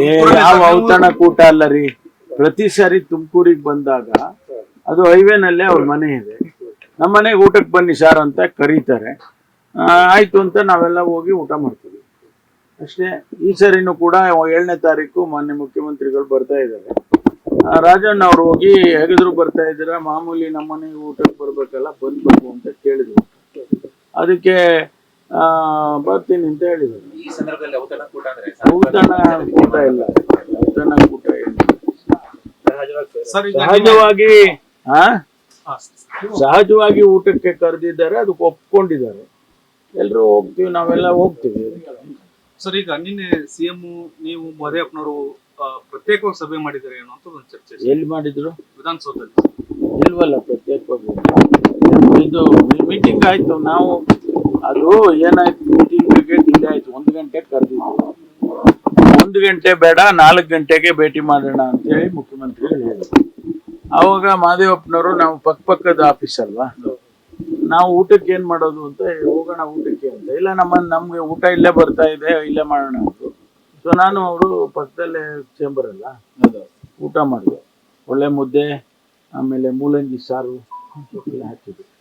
ಏ ಯಾವ ಔತಣ ಕೂಟ ಅಲ್ಲ ರೀ. ಪ್ರತಿ ಸಾರಿ ತುಮಕೂರಿಗೆ ಬಂದಾಗ ಅದು ಹೈವೇನಲ್ಲೇ ಅವ್ರ ಮನೆ ಇದೆ. ನಮ್ಮ ಮನೆಗೆ ಊಟಕ್ಕೆ ಬನ್ನಿ ಸರ್ ಅಂತ ಕರೀತಾರೆ. ಆಯ್ತು ಅಂತ ನಾವೆಲ್ಲ ಹೋಗಿ ಊಟ ಮಾಡ್ತೀವಿ. ಅಷ್ಟೇ ಈ ಸರಿನೂ ಕೂಡ ಏಳನೇ ತಾರೀಕು ಮಾನ್ಯ ಮುಖ್ಯಮಂತ್ರಿಗಳು ಬರ್ತಾ ಇದ್ದಾರೆ. ಆ, ರಾಜಣ್ಣ ಅವ್ರು ಹೋಗಿ ಹೇಗಿದ್ರು ಬರ್ತಾ ಇದ್ದೀರಾ? ಮಾಮೂಲಿ ನಮ್ಮ ಮನೆಗೆ ಊಟಕ್ಕೆ ಬರ್ಬೇಕಲ್ಲ ಬಂದ್ಬೇಕು ಅಂತ ಕೇಳಿದ್ರು. ಅದಕ್ಕೆ ಬರ್ತೀನಿ ಅಂತ ಹೇಳಿದ್ರು. ಈ ಸಂದರ್ಭದಲ್ಲಿ ಔತಣ ಕೂಟ ಅಂದ್ರೆ ಔತಣ ಕೂಟ ಇಲ್ಲ. ಔತಣ ಕೂಟ ಇಲ್ಲ. ಸರ್. ಈಗ ಸಹಜವಾಗಿ ಆ? ಸಹಜವಾಗಿ ಊಟಕ್ಕೆ ಕರೆದಿದ್ದಾರೆ ಅದಕ್ಕೆ ಒಪ್ಕೊಂಡಿದ್ದಾರೆ. ಎಲ್ಲರೂ ಹೋಗ್ತೀವಿ ನಾವೆಲ್ಲ ಹೋಗ್ತೀವಿ. ಸರ್ ಈಗ ನಿನ್ನೆ ಸಿಎಂ ನೀವು ಮೋದಿಯಪ್ಪನವರು ಪ್ರತ್ಯೇಕವಾಗಿ ಸಭೆ ಮಾಡಿದ್ದಾರೆ ಏನೋ ಅಂತ ಒಂದು ಚರ್ಚೆ ಎಲ್ಲಿ ಮಾಡಿದ್ರು? ವಿಧಾನಸೌಧದಲ್ಲಿ ಇಲ್ವಲ್ಲ ಪ್ರತ್ಯೇಕವಾಗಿ. ಇದು ಮೀಟಿಂಗ್ ಆಯ್ತು ನಾವು ಅದು ಏನಾಯ್ತು? ಮೀಟಿಂಗ್ಗೆ ಡಿಲೇ ಆಯ್ತು. ಒಂದು ಗಂಟೆಗೆ ಕರೆದಿದ್ದು. ಒಂದು ಗಂಟೆ ಬೇಡ ನಾಲ್ಕು ಗಂಟೆಗೆ ಭೇಟಿ ಮಾಡೋಣ ಅಂತ ಹೇಳಿ ಮುಖ್ಯಮಂತ್ರಿಗಳು ಹೇಳಿದ್ರು. ಆವಾಗ ಮಾದೇವಪ್ಪನವರು ನಾವು ಪಕ್ಕ ಪಕ್ಕದ ಆಫೀಸ್ ಅಲ್ವಾ? ನಾವು ಊಟಕ್ಕೆ ಏನು ಮಾಡೋದು ಅಂತ ಹೋಗೋಣ ಊಟಕ್ಕೆ ಅಂತ. ಇಲ್ಲ ನಮ್ಮ ನಮಗೆ ಊಟ ಇಲ್ಲೇ ಬರ್ತಾ ಇದೆ ಇಲ್ಲೇ ಮಾಡೋಣ ಅಂತ. ಸೊ ನಾನು ಅವರು ಪಕ್ಕದಲ್ಲೇ ಚೇಂಬರ್ ಅಲ್ಲ? ಊಟ ಮಾಡಿದೆ. ಒಳ್ಳೆ ಮುದ್ದೆ ಆಮೇಲೆ ಮೂಲಂಗಿ ಸಾರು ಹಾಕಿದ್ರು